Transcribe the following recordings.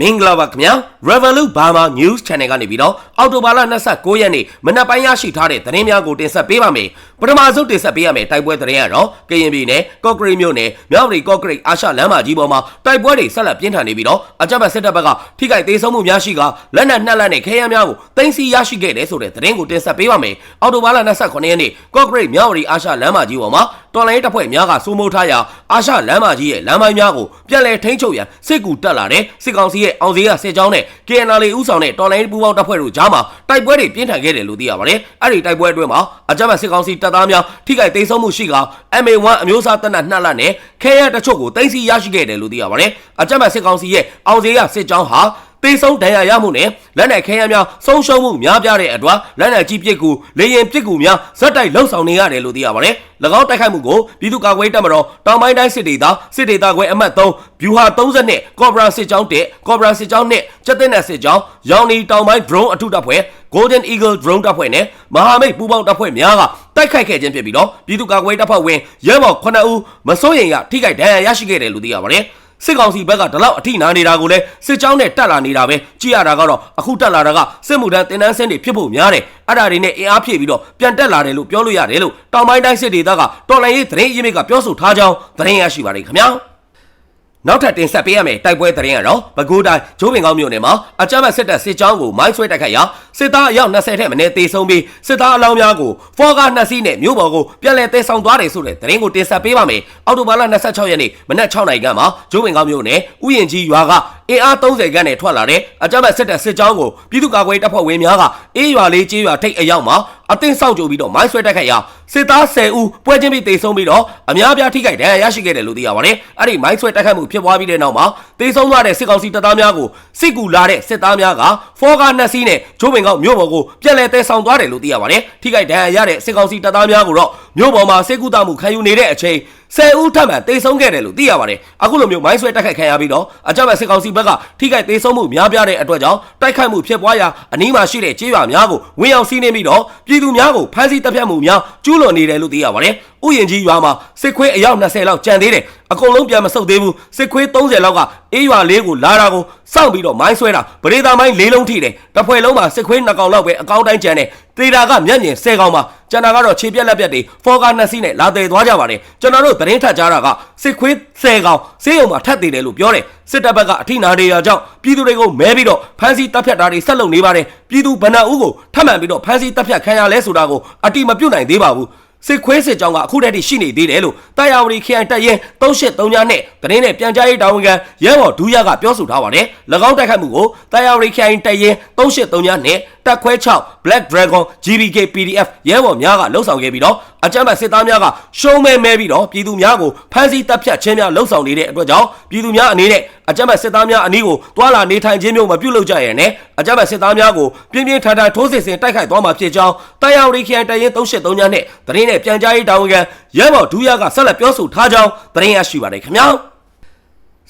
မင်္ဂလာပါခင်ဗျာ Revolut Burma News Channel ကနေပြီးတော့အော်တိုဘာလ29ရက်နေ့မနက်ပိုင်းရရှိထားတဲ့သတင်းများကိုတင်ဆက်ပေးပါမယ်ပထမဆုံးတင်ဆက်ပေးရမယ်တိုက်ပွဲသတင်းကတော့ကရင်ပြည်နယ်ကော့ကရိတ်မြို့နယ်မြောက်ရီကော့ကရိတ်အာရှလမ်းမကြီးပေါ်မှာတိုက်ပွဲတွေဆက်လက်ပြင်းထန်နေပြီးတော့အကြမ်းဖက်စစ်တပ်ဘက်ကထိခိုက်သေးဆုံးမှုများရှိကလက်နက်နှက်လက်နဲ့ခဲယမ်းများကိုတင်စီရရှိခဲ့တယ်ဆိုတဲ့သတင်းကိုတင်ဆက်ပေးပါမယ်အော်တိုဘာလ29ရက်နေ့ကော့ကရိတ်မြောက်ရီအာရှလမ်းမကြီးပေါ်မှာ တော်လိုင်းတပ်ဖွဲ့များကစိုးမိုးထားရာအာရှလမ်းမကြီးရဲ့လမ်းပိုင်းများကိုပြန်လည်ထိန်းချုပ်ရန်စစ်ကူတက်လာတဲ့စစ်ကောင်စီရဲ့အောင်စည်းရစစ်ကြောင်းနဲ့ KNL ဦးဆောင်တဲ့တော်လိုင်းပူးပေါင်းတပ်ဖွဲ့တို့ကြားမှာတိုက်ပွဲတွေပြင်းထန်ခဲ့တယ်လို့သိရပါတယ်။အဲ့ဒီတိုက်ပွဲအတွင်းမှာအကြမ်းဖက်စစ်ကောင်စီတပ်သားများထိခိုက်ဒေဆုံးမှုရှိက MA1 အမျိုးအစားတပ်နက်နှက်လက်နဲ့ခဲရတချို့ကိုတင်စီရရှိခဲ့တယ်လို့သိရပါတယ်။အကြမ်းဖက်စစ်ကောင်စီရဲ့အောင်စည်းရစစ်ကြောင်းဟာ တေဆုံးဒဏ်ရာရမှုနဲ့လက်နက်ခဲယမ်းများဆုံးရှုံးမှုများပြားတဲ့အတွက်လက်နက်ကြီးပစ်ကူလေရင်ပစ်ကူများဇက်တိုက်လှုပ်ဆောင်နေရတယ်လို့သိရပါတယ်။၎င်းတိုက်ခိုက်မှုကိုပြည်သူ့ကာကွယ်ရေးတပ်မတော်တောင်ပိုင်းတိုင်းစစ်ဒေသစစ်ဒေသခွဲအမှတ်3ဗျူဟာ30နဲ့ကော့ဘရာစစ်ကြောင်း1ကော့ဘရာစစ်ကြောင်း2ကျက်တဲ့နယ်စစ်ကြောင်းရောင်နီတောင်ပိုင်း drone အထုတပ်ဖွဲ့ Golden Eagle drone တပ်ဖွဲ့နဲ့မဟာမိတ်ပူးပေါင်းတပ်ဖွဲ့များကတိုက်ခိုက်ခဲ့ခြင်းဖြစ်ပြီးတော့ပြည်သူ့ကာကွယ်ရေးတပ်ဖွဲ့ဝင်ရဲဘော်9ဦးမစိုးရိမ်ရထိခိုက်ဒဏ်ရာရရှိခဲ့တယ်လို့သိရပါတယ်။ စစ်ကောင်စီဘက်ကဒီလောက်အထိနာနေတာကိုလည်းစစ်ကြောင်းနဲ့တက်လာနေတာပဲကြည့်ရတာကတော့အခုတက်လာတာကစစ်မှုထမ်းတင်တန်းစင်းတွေဖြစ်ဖို့များတယ်အဲ့ဒါတွေနဲ့အင်အားဖြည့်ပြီးတော့ပြန်တက်လာတယ်လို့ပြောလို့ရတယ်လို့တောင်ပိုင်းတိုင်းစစ်ဒေသကတော်လိုင်းရေးသတင်းရင်းမြစ်ကပြောဆိုထားကြောင်းသတင်းရရှိပါတယ်ခင်ဗျာ နောက်ထပ်တင်ဆက်ပေးရမယ့်တိုက်ပွဲသတင်းကတော့ပဲခူးတိုင်းဂျိုးပင်ကောင်းမြို့နယ်မှာအကြမ်းဖက်စစ်တပ်စစ်ကြောင်းကိုမိုင်းဆွဲတိုက်ခိုက်ရာစစ်သားအယောက်20ထက်မနည်းတေဆုံးပြီးစစ်သားအလောင်းများကိုဖော်ကားနှစ်စီးနဲ့မြို့ပေါ်ကိုပြန်လည်တဲဆောင်သွားတယ်ဆိုတဲ့သတင်းကိုတင်ဆက်ပေးပါမယ်။အောက်တိုဘာလ26ရက်နေ့မနက်6နာရီခန့်မှာဂျိုးပင်ကောင်းမြို့နယ်ဥယျင်ကြီးရွာကအင်အား30ခန်းနဲ့ထွက်လာတဲ့အကြမ်းဖက်စစ်တပ်စစ်ကြောင်းကိုပြည်သူ့ကာကွယ်တပ်ဖွဲ့ဝင်များကအေးရွာလေးကျေးရွာထိပ်အရောက်မှာအသင်းဆောက်ကြိုပြီးတော့မိုင်းဆွဲတိုက်ခိုက်ရာစစ်သား10ဦးပွဲချင်းပြီးတေဆုံးပြီးတော့အများအပြားထိခိုက်ဒဏ်ရာရရှိခဲ့တယ်လို့သိရပါတယ်။အဲ့ဒီမိုင်းဆွဲတိုက်ခိုက်မှုဖြစ်ပွားပြီးတဲ့နောက်မှာတေဆုံးသွားတဲ့စစ်ကောင်စီတပ်သားများကိုစစ်ကူလာတဲ့စစ်သားများကဖော်ကားနှစ်စီးနဲ့ဂျိုးပင်ကောက်မြို့ပေါ်ကိုပြန်လည်တဲဆောင်သွားတယ်လို့သိရပါတယ်။ထိခိုက်ဒဏ်ရာရတဲ့စစ်ကောင်စီတပ်သားများကိုတော့မြို့ပေါ်မှာစစ်ကူတမှုခံယူနေတဲ့အချိန် ဆယ်ဦးထပ်မံတေဆုံးခဲ့တယ်လို့သိရပါတယ်။အခုလိုမျိုးမိုင်းဆွဲတိုက်ခိုက်ခံရပြီးတော့အကြမ်းဖက်စစ်ကောင်စီဘက်ကထိခိုက်တေဆုံးမှုများပြားတဲ့အတွက်ကြောင့်တိုက်ခိုက်မှုဖြစ်ပွားရာအနီးမှာရှိတဲ့ကျေးရွာများကိုဝင်ရောက်စီးနှင်းပြီးတော့ပြည်သူများကိုဖမ်းဆီးတပ်ဖြတ်မှုများကျူးလွန်နေတယ်လို့သိရပါတယ်။ ဥယျင်ကြီးရွာမှာစစ်ခွေးအယောက်20လောက်ကြံသေးတယ်။အကုန်လုံးပြန်မဆုတ်သေးဘူး။စစ်ခွေး30လောက်ကအေးရွာလေးကိုလာတာကိုစောင့်ပြီးတော့မိုင်းဆွဲတာပရိသာမိုင်း၄လုံးထိတယ်။တစ်ဖွဲ့လုံးမှာစစ်ခွေး2ကောင်လောက်ပဲအကောင်းတိုင်းကြံတယ်။သေတာကမျက်မြင်10ကောင်ပါ။ကျန်တာကတော့ခြေပြက်လက်ပြက်တွေဖော်ကားနှစ်စီးနဲ့လာသေးသွားကြပါတယ်။ကျွန်တော်တို့သတင်းထပ်ကြားတာကစစ်ခွေး10ကောင်ဆေးရုံမှာထပ်သေးတယ်လို့ပြောတယ်။စစ်တပ်ဘက်ကအထိနာတွေရာကြောင့်ပြည်သူတွေကိုမဲပြီးတော့ဖမ်းဆီးတပ်ဖြတ်တာတွေဆက်လုပ်နေပါတယ်။ပြည်သူဗဏ္ဍဦးကိုထပ်မံပြီးတော့ဖမ်းဆီးတပ်ဖြတ်ခံရလဲဆိုတာကိုအတိမပြုတ်နိုင်သေးပါဘူး။ စစ်ခွေးစစ်ကြောင်းကအခုတည်းတည်းရှိနေသေးတယ်လို့တာယာဝတီခရိုင်တပ်ရင်း383ညနဲ့တရင်နဲ့ပြန်ကြားရေးတာဝန်ခံရဲဘော်ဒူးရကပြောဆိုထားပါတယ်။၎င်းတိုက်ခိုက်မှုကိုတာယာဝတီခရိုင်တပ်ရင်း383ညနဲ့တပ်ခွဲ6 Black Dragon GBK PDF ရဲဘော်များကလှုပ်ဆောင်ခဲ့ပြီးတော့ အကြမ်းဖက်စစ်သားများကရှုံးမဲမဲပြီးတော့ပြည်သူများကိုဖမ်းဆီးတပ်ဖြတ်ခြင်းများလှုပ်ဆောင်နေတဲ့အတွက်ကြောင့်ပြည်သူများအနေနဲ့အကြမ်းဖက်စစ်သားများအနည်းကိုတွာလာနေထိုင်ခြင်းမျိုးမပြုလုပ်ကြရနဲ့အကြမ်းဖက်စစ်သားများကိုပြင်းပြင်းထန်ထန်ထိုးစစ်ဆင်တိုက်ခိုက်သွားမှာဖြစ်ကြောင်းတာယာဝတီခရိုင်တပ်ရင်း383ညနဲ့တရင်နဲ့ပြန်ကြားရေးတာဝန်ခံရဲဘော်ဒူးရကဆက်လက်ပြောဆိုထားကြောင်းသတင်းရရှိပါတယ်ခင်ဗျာ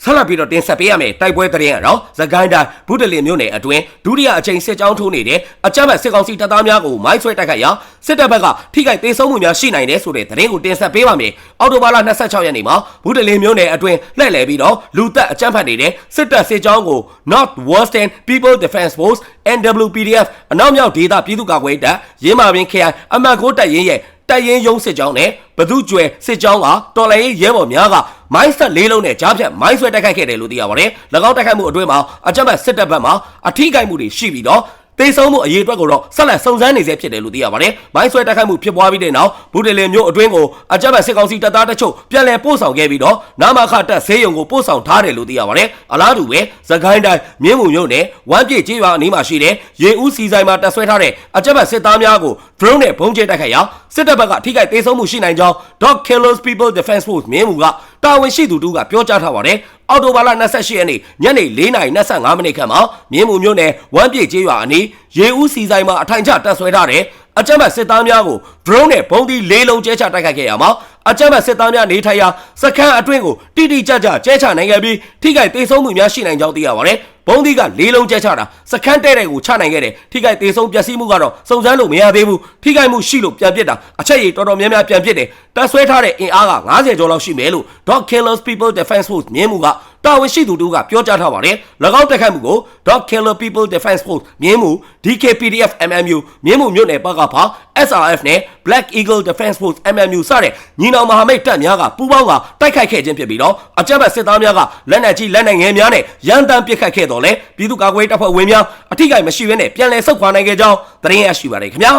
ဆက်လက်ပြီးတော့တင်ဆက်ပေးရမယ်တိုက်ပွဲသတင်းကတော့သကိုင်းတိုင်းဘုဒ္ဓလင်မြို့နယ်အတွင်းဒုတိယအကြိမ်စစ်ကြောင်းထိုးနေတဲ့အကြမ်းဖက်စစ်ကောင်စီတပ်သားများကိုမိုင်းဆွဲတိုက်ခိုက်ရာစစ်တပ်ဘက်ကထိခိုက်ဒေဆုံးမှုများရှိနိုင်တယ်ဆိုတဲ့သတင်းကိုတင်ဆက်ပေးပါမယ်။အော်တိုဘာလ26ရက်နေ့မှာဘုဒ္ဓလင်မြို့နယ်အတွင်းလှည့်လည်ပြီးတော့လူသက်အကြမ်းဖက်နေတဲ့စစ်တပ်စစ်ကြောင်းကို North Western People Defense Force NWPDF အနောက်မြောက်ဒေသပြည်သူ့ကာကွယ်ရေးတပ်ရင်းမာပင်ခရိုင်အမှတ်9တပ်ရင်းရဲ့ တပ်ရင်းရုံးစစ်ကြောင်းနဲ့ဘသူကျွယ်စစ်ကြောင်းကတော်လိုင်းရဲဘော်များကမိုင်းဆက်လေးလုံးနဲ့ကြားဖြတ်မိုင်းဆွဲတိုက်ခိုက်ခဲ့တယ်လို့သိရပါတယ်။၎င်းတိုက်ခိုက်မှုအတွင်းမှာအကြမ်းဖက်စစ်တပ်ဘက်မှအထိကိမှုတွေရှိပြီးတော့ တေဆုံးမှုအရေးအတွက်ကိုတော့ဆက်လက်စုံစမ်းနေဆဲဖြစ်တယ်လို့သိရပါတယ်။မိုင်းဆွဲတိုက်ခိုက်မှုဖြစ်ပွားပြီးတဲ့နောက်ဘူဒလင်မြို့အတွင်းကိုအကြမ်းဖက်စစ်ကောင်စီတပ်သားတချို့ပြန်လည်ပို့ဆောင်ခဲ့ပြီးတော့နာမခတပ်ဆေးရုံကိုပို့ဆောင်ထားတယ်လို့သိရပါတယ်။အလားတူပဲသခိုင်းတိုင်းမြင်းမှုမြို့နယ်ဝမ်းပြေကျေးရွာအနီးမှာရှိတဲ့ရေဦးစီဆိုင်မှာတပ်ဆွဲထားတဲ့အကြမ်းဖက်စစ်သားများကို drone နဲ့ဘုံကျဲတိုက်ခိုက်ရာစစ်တပ်ဘက်ကထိခိုက်ဒေဆုံးမှုရှိနိုင်ကြောင်း Dog Killers People Defense Force မြင်းမှုကတာဝန်ရှိသူတို့ကပြောကြားထားပါတယ်။ အော်တိုဘာလ28ရက်နေ့ညနေ4:25မိနစ်ခန့်မှာမြင်းမှုမြို့နယ်ဝမ်းပြေကျေးရွာအနီးရေဦးစီဆိုင်မှာအထိုင်ချတပ်ဆွဲထားတဲ့အကြမ်းဖက်စစ်သားများကို drone နဲ့ဘုံဒီလေးလုံးကျဲချတိုက်ခိုက်ခဲ့ရမှာအကြမ်းဖက်စစ်သားများနေထိုင်ရာစခန်းအတွင်းကိုတိတိကျကျကျဲချနိုင်ခဲ့ပြီးထိခိုက်ဒေဆုံးမှုများရှိနိုင်ကြောင်းသိရပါတယ်။ဘုံဒီကလေးလုံးကျဲချတာစခန်းတဲ့တဲ့ကိုချနိုင်ခဲ့တယ်ထိခိုက်သေးဆုံးပျက်စီးမှုကတော့စုံစမ်းလို့မရသေးဘူးထိခိုက်မှုရှိလို့ပြန်ပစ်တာအချက်ရည်တော်တော်များများပြန်ပစ်တယ် တပ်ဆွဲထားတဲ့အင်အားက90ကျော်လောက်ရှိမယ်လို့ Dog Killers People Defense Force မြင်းမှုကတာဝန်ရှိသူတို့ကပြောကြားထားပါတယ်၎င်းတက်ခတ်မှုကို Dog Killer People Defense Force မြင်းမှု DKPDF MMU မြင်းမှုမြို့နယ်ဘက်ကဖာ SRF နဲ့ Black Eagle Defense Force MMU စတဲ့ညီနောင်မဟာမိတ်တပ်များကပူးပေါင်းကတိုက်ခိုက်ခဲ့ခြင်းဖြစ်ပြီးတော့အကြမ်းဖက်စစ်သားများကလက်နက်ကြီးလက်နက်ငယ်များနဲ့ရန်တမ်းပစ်ခတ်ခဲ့တော်လဲပြည်သူ့ကာကွယ်ရေးတပ်ဖွဲ့ဝင်များအထိကိမရှိဘဲနဲ့ပြန်လည်ဆုတ်ခွာနိုင်ခဲ့ကြောင်းသတင်းရရှိပါတယ်ခင်ဗျာ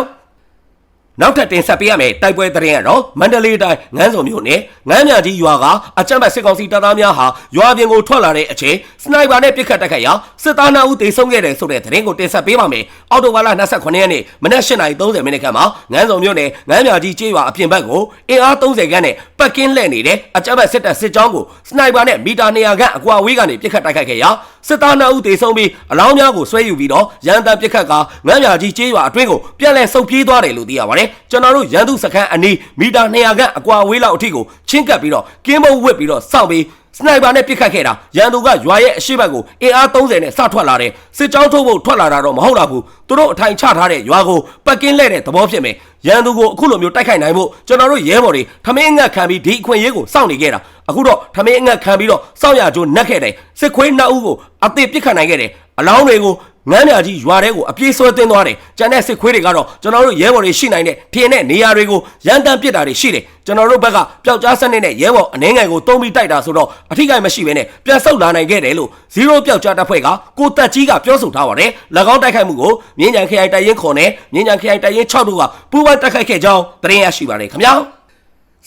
နောက်ထပ်တင်ဆက်ပေးရမယ့်တိုက်ပွဲသတင်းကတော့မန္တလေးတိုင်းငန်းစုံမြို့နယ်ငန်းမြကြီးရွာကအကြမ်းဖက်စစ်ကောင်စီတပ်သားများဟာရွာပြင်ကိုထွက်လာတဲ့အချိန် စနိုက်ပါနဲ့ပစ်ခတ်တိုက်ခိုက်ရာစစ်သား2ဦးသေဆုံးခဲ့တယ်ဆိုတဲ့သတင်းကိုတင်ဆက်ပေးပါမယ်။အော်တိုဘာလ29ရက်နေ့မနက်8:30မိနစ်ခန့်မှာငန်းစုံမြို့နယ်ငန်းမြကြီးကျေးရွာအပြင်ဘက်ကိုအင်အား30ခန်းနဲ့ပတ်ကင်းလှည့်နေတဲ့အကြမ်းဖက်စစ်တပ်စစ်ကြောင်းကိုစနိုက်ပါနဲ့မီတာ200ခန့်အကွာဝေးကနေပစ်ခတ်တိုက်ခိုက်ခဲ့ရာစစ်သား2ဦးသေဆုံးပြီးအလောင်းများကိုဆွဲယူပြီးတော့ရန်တမ်းပစ်ခတ်ကငန်းမြကြီးကျေးရွာအတွင်းကိုပြန်လည်ဆုတ်ပြေးသွားတယ်လို့သိရပါတယ်။ကျွန်တော်တို့ရန်သူစခန်းအနီးမီတာ200ခန့်အကွာဝေးလောက်အထိကိုချင်းကပ်ပြီးတော့ကင်းမုံဝစ်ပြီးတော့စောင့်ပြီး စနိုက်ပါနဲ့ပစ်ခတ်ခဲ့တာရန်သူကရွာရဲ့အရှိဘက်ကိုအင်အား30နဲ့စထွက်လာတယ်စစ်ကြောင်းထုတ်ဖို့ထွက်လာတာတော့မဟုတ်တော့ဘူးသူတို့အထိုင်ချထားတဲ့ရွာကိုပတ်ကင်းလဲတဲ့သဘောဖြစ်မယ်ရန်သူကိုအခုလိုမျိုးတိုက်ခိုက်နိုင်ဖို့ကျွန်တော်တို့ရဲဘော်တွေထမင်းအငတ်ခံပြီးဒီအခွင့်အရေးကိုစောင့်နေခဲ့တာအခုတော့ထမင်းအငတ်ခံပြီးတော့စောင့်ရကြိုးနှက်ခဲ့တယ်စစ်ခွေးနှစ်ဦးကိုအသေးပစ်ခတ်နိုင်ခဲ့တယ်အလောင်းတွေကို ငမ်းမြကြီးရွာထဲကိုအပြေးဆွဲသွင်းသွားတယ်။ကျန်တဲ့စစ်ခွေးတွေကတော့ကျွန်တော်တို့ရဲဘော်တွေရှိနိုင်တဲ့ထင်းတဲ့နေရာတွေကိုရန်တမ်းပစ်တာတွေရှိတယ်။ကျွန်တော်တို့ဘက်ကပျောက်ကြားစနစ်နဲ့ရဲဘော်အနှင်းငယ်ကိုတုံးပြီးတိုက်တာဆိုတော့အထိကိမရှိဘဲနဲ့ပြန်ဆုတ်လာနိုင်ခဲ့တယ်လို့ဇီရိုပျောက်ကြားတပ်ဖွဲ့ကကိုတက်ကြီးကပြောဆိုထားပါတယ်။၎င်းတိုက်ခိုက်မှုကိုမြင်းကြံခရိုင်တိုက်ရင်ခွန်နဲ့မြင်းကြံခရိုင်တိုက်ရင်6တို့ကပူးပေါင်းတိုက်ခိုက်ခဲ့ကြောင်းသတင်းရရှိပါတယ်ခင်ဗျာ။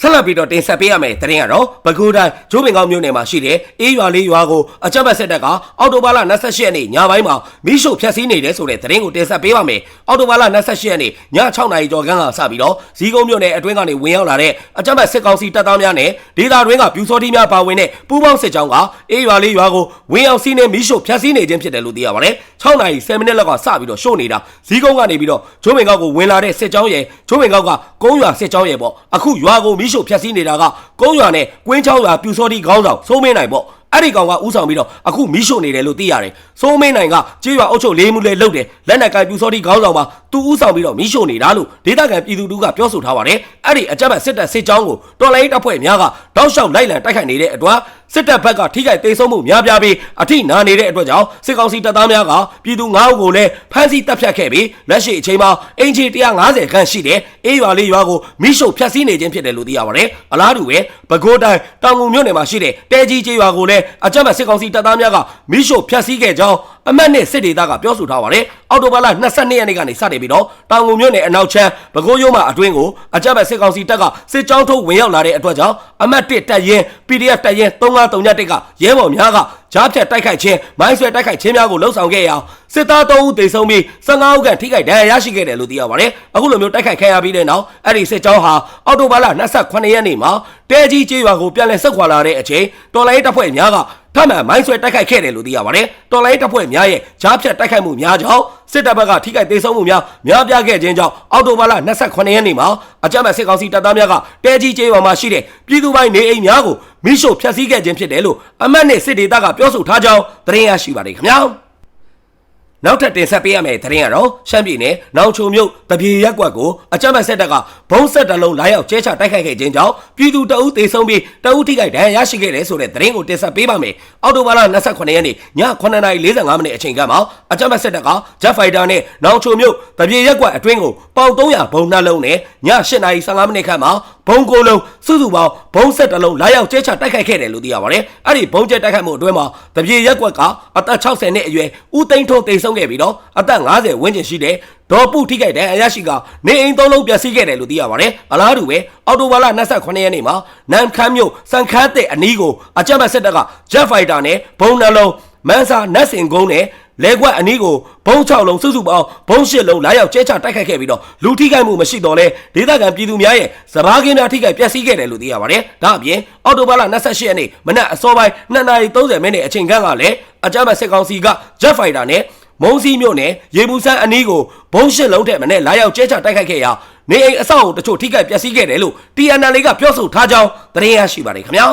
ဆက်လက်ပြီးတော့တင်ဆက်ပေးရမယ့်သတင်းကတော့ပဲခူးတိုင်းဂျိုးပင်ကောင်းမြို့နယ်မှာရှိတဲ့အေးရွာလေးရွာကိုအကြမ်းဖက်စစ်တပ်ကအော်တိုဘာလ28ရက်နေ့ညပိုင်းမှာမိရှုဖျက်ဆီးနေတယ်ဆိုတဲ့သတင်းကိုတင်ဆက်ပေးပါမယ်။အော်တိုဘာလ28ရက်နေ့ည6နာရီကျော်ခန်းကစပြီးတော့ဇီးကုန်းမြို့နယ်အတွင်းကနေဝင်ရောက်လာတဲ့အကြမ်းဖက်စစ်ကောင်စီတပ်သားများနဲ့ဒေသတွင်းကပြူစောတိများပါဝင်တဲ့ပူးပေါင်းစစ်ကြောင်းကအေးရွာလေးရွာကိုဝင်ရောက်စီးနေမိရှုဖျက်ဆီးနေခြင်းဖြစ်တယ်လို့သိရပါတယ်။6နာရီ10မိနစ်လောက်ကစပြီးတော့ရှို့နေတာဇီးကုန်းကနေပြီးတော့ဂျိုးပင်ကောက်ကိုဝင်လာတဲ့စစ်ကြောင်းရဲ့ဂျိုးပင်ကောက်ကကုန်းရွာစစ်ကြောင်းရဲ့ပေါ့အခုရွာကိုမိရှုဖျက်ဆီးနေတာကကုန်းရွာနဲ့ကွင်းချောင်းရွာပြူစောတိခေါင်းဆောင်စိုးမင်းနိုင်ပေါ့အဲ့ဒီကောင်ကဥဆောင်ပြီးတော့အခုမီးရှို့နေတယ်လို့သိရတယ်။စိုးမင်းနိုင်ကကြေးရွာအုပ်ချုပ်လေးမှုလေးလုပ်တယ်လက်နက်ကင်ပြူစောတိခေါင်းဆောင်ပါသူဥဆောင်ပြီးတော့မီးရှို့နေတာလို့ဒေသခံပြည်သူတို့ကပြောဆိုထားပါတယ်။အဲ့ဒီအကြမ်းဖက်စစ်တပ်စစ်ကြောင်းကိုတော်လိုင်းတပ်ဖွဲ့များကတောက်လျှောက်လိုက်လံတိုက်ခိုက်နေတဲ့အတွက်စစ်တပ်ဘက်ကထိခိုက်ဒေဆုံးမှုများပြားပြီးအထိနာနေတဲ့အတွက်ကြောင့်စစ်ကောင်စီတပ်သားများကပြည်သူ9ဦးကိုလည်းဖမ်းဆီးတပ်ဖြတ်ခဲ့ပြီးလက်ရှိအချိန်မှာအင်ဂျီ150ခန့်ရှိတဲ့အေးရွာလေးရွာကိုမိရှုဖျက်ဆီးနေခြင်းဖြစ်တယ်လို့သိရပါတယ်။အလားတူပဲပဲခူးတိုင်းတောင်ငူမြို့နယ်မှာရှိတဲ့တဲကြီးကျေးရွာကိုလည်းအကြမ်းဖက်စစ်ကောင်စီတပ်သားများကမိရှုဖျက်ဆီးခဲ့ကြောင်းအမတ်နဲ့စစ်ဒေသကပြောဆိုထားပါတယ်။အော်တိုဘာလ22ရက်နေ့ကနေစတင်ပြီးတော့တောင်ငူမြို့နယ်အနောက်ချမ်းပဲခူးရုံးမှာအတွင်းကိုအကြမ်းဖက်စစ်ကောင်စီတပ်ကစစ်ကြောင်းထုတ်ဝင်ရောက်လာတဲ့အတွက်ကြောင့်အမတ်1တပ်ရင်း PDF တပ်ရင်း3531ကရဲဘော်များကကြားဖြတ်တိုက်ခိုက်ခြင်းမိုင်းဆွဲတိုက်ခိုက်ခြင်းများကိုလှုံ့ဆော်ခဲ့ရအောင်စစ်သား3ဦးသေဆုံးပြီး15ဦးခန့်ထိခိုက်ဒဏ်ရာရရှိခဲ့တယ်လို့သိရပါတယ်။အခုလိုမျိုးတိုက်ခိုက်ခံရပြီးတဲ့နောက်အဲ့ဒီစစ်ကြောင်းဟာအော်တိုဘာလ28ရက်နေ့မှာတဲကြီးကျေးရွာကိုပြန်လည်ဆက်ခွာလာတဲ့အချိန်တော်လိုင်းတပ်ဖွဲ့များက ထပ်မံမိုင်းဆွဲတိုက်ခိုက်ခဲ့တယ်လို့သိရပါတယ်။တော်လိုင်းတပ်ဖွဲ့များရဲ့ကြားဖြတ်တိုက်ခိုက်မှုများကြောင့်စစ်တပ်ဘက်ကထိခိုက်ဒေဆုံးမှုများများပြားခဲ့ခြင်းကြောင့်အော်တိုဘာလ28ရက်နေ့မှာအကြမ်းဖက်စစ်ကောင်စီတပ်သားများကတဲကြီးကျေးရွာမှာရှိတဲ့ပြည်သူပိုင်းနေအိမ်များကိုမိရှို့ဖျက်ဆီးခဲ့ခြင်းဖြစ်တယ်လို့အမတ်နဲ့စစ်ဒေသကပြောဆိုထားကြောင်းသတင်းရရှိပါတယ်ခင်ဗျာ။ နောက်ထပ်တင်ဆက်ပေးရမယ့်သတင်းကတော့ရှမ်းပြည်နယ်နောင်ချုံမြို့တပြေရက်ကွက်ကိုအကြမ်းဖက်စစ်တပ်ကဘုံဆက်တလုံးလာရောက်ကျဲချတိုက်ခိုက်ခဲ့ခြင်းကြောင့်ပြည်သူတအုပ်သေဆုံးပြီးတအုပ်ထိခိုက်ဒဏ်ရာရရှိခဲ့တယ်ဆိုတဲ့သတင်းကိုတင်ဆက်ပေးပါမယ်။အောက်တိုဘာလ28ရက်နေ့ည9:45မိနစ်အချိန်ကမှအကြမ်းဖက်စစ်တပ်က Jet Fighter နဲ့နောင်ချုံမြို့တပြေရက်ကွက်အတွင်းကိုပေါင်300ဘုံနှလုံးနဲ့ည8:15မိနစ်ခန့်မှာဘုံကိုလုံးစုစုပေါင်းဘုံဆက်တလုံးလာရောက်ကျဲချတိုက်ခိုက်ခဲ့တယ်လို့သိရပါတယ်။အဲ့ဒီဘုံကျဲတိုက်ခိုက်မှုအတွင်းမှာတပြေရက်ကွက်ကအသက်60နှစ်အရွယ်ဦးသိန်းထွန်းသေဆုံးခဲ့ပြီးတော့အသက်50ဝန်းကျင်ရှိတဲ့ဒေါ်ပုထိခိုက်တဲ့အရရှိကနေအိမ်သုံးလုံးပျက်စီးခဲ့တယ်လို့သိရပါတယ်။အလားတူပဲအော်တိုဘာလ28ရက်နေ့မှာနမ်ခမ်းမြို့စံခမ်းတဲ့အနီးကိုအကြမ်းဖက်စစ်တပ်က Jet Fighter နဲ့ဘုံနှလုံးမန်စာနတ်စင်ကုန်းနဲ့လဲခွက်အနီးကိုဘုံ6လုံးစုစုပေါင်းဘုံ8လုံးလာရောက်ကျဲချတိုက်ခိုက်ခဲ့ပြီးတော့လူထိခိုက်မှုမရှိတော့လဲဒေသခံပြည်သူများရဲ့စဘာကင်းများထိခိုက်ပျက်စီးခဲ့တယ်လို့သိရပါတယ်။ဒါအပြင်အော်တိုဘာလ28ရက်နေ့မနက်အစောပိုင်း2:30မိနစ်အချိန်ခန့်ကလည်းအကြမ်းဖက်စစ်ကောင်စီက Jet Fighter နဲ့ မုံစီမြို့နယ်ရေဘူးဆန်းအနီးကိုဘုံရှစ်လုံးထက်မနဲ့လာရောက်ကျဲချတိုက်ခိုက်ခဲ့ရာနေအိမ်အဆောက်အုံတချို့ထိခိုက်ပျက်စီးခဲ့တယ်လို့ TNL ကပြောဆိုထားကြောင်းသတင်းရရှိပါတယ်ခင်ဗျာ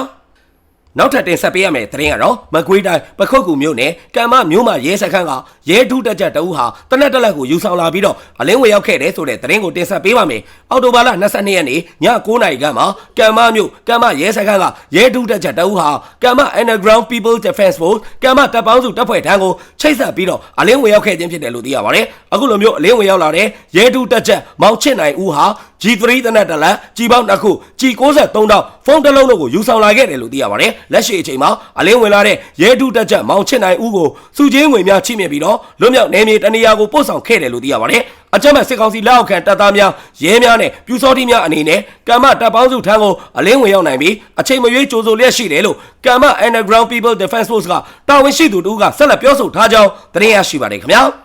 နောက်ထပ်တင်ဆက်ပေးရမယ့်သတင်းကတော့မကွေးတိုင်းပခုတ်ကူမြို့နယ်ကံမမြို့မှာရဲစခန်းကရဲဒုတက်ချက်တအူးဟာတနက်တက်လက်ကိုယူဆောင်လာပြီးတော့အလင်းဝင်ရောက်ခဲ့တယ်ဆိုတဲ့သတင်းကိုတင်ဆက်ပေးပါမယ်။အော်တိုဘာလ22ရက်နေ့ည9:00နာရီခန့်မှာကံမမြို့ကံမရဲစခန်းကရဲဒုတက်ချက်တအူးဟာကံမ Underground People Defense Force ကံမတပ်ပေါင်းစုတပ်ဖွဲ့ထံကိုချိတ်ဆက်ပြီးတော့အလင်းဝင်ရောက်ခဲ့ခြင်းဖြစ်တယ်လို့သိရပါတယ်။အခုလိုမျိုးအလင်းဝင်ရောက်လာတဲ့ရဲဒုတက်ချက်မောင်ချစ်နိုင်ဦးဟာ G3 တနက်တလက်ကြီးပေါင်းတစ်ခု G63 တောင်းဖုန်းတစ်လုံးတို့ကိုယူဆောင်လာခဲ့တယ်လို့သိရပါတယ်။လက်ရှိအချိန်မှာအလင်းဝင်လာတဲ့ရဲဒုတက်ချက်မောင်ချစ်နိုင်ဦးကိုစုချင်းငွေများချိမြင့်ပြီးတော့လွတ်မြောက်နေမြေတနေရာကိုပို့ဆောင်ခဲ့တယ်လို့သိရပါတယ်။အကြမ်းမဲ့စစ်ကောင်စီလက်အောက်ခံတပ်သားများရဲများနဲ့ပြူစောတိများအနေနဲ့ကမ္မတပ်ပေါင်းစုထံကိုအလင်းဝင်ရောက်နိုင်ပြီးအချိန်မရွေးကြိုးစိုးလျက်ရှိတယ်လို့ကမ္မ Underground People Defense Force ကတာဝန်ရှိသူတို့ကဆက်လက်ပြောဆိုထားကြောင်းသတင်းရရှိပါတယ်ခင်ဗျာ။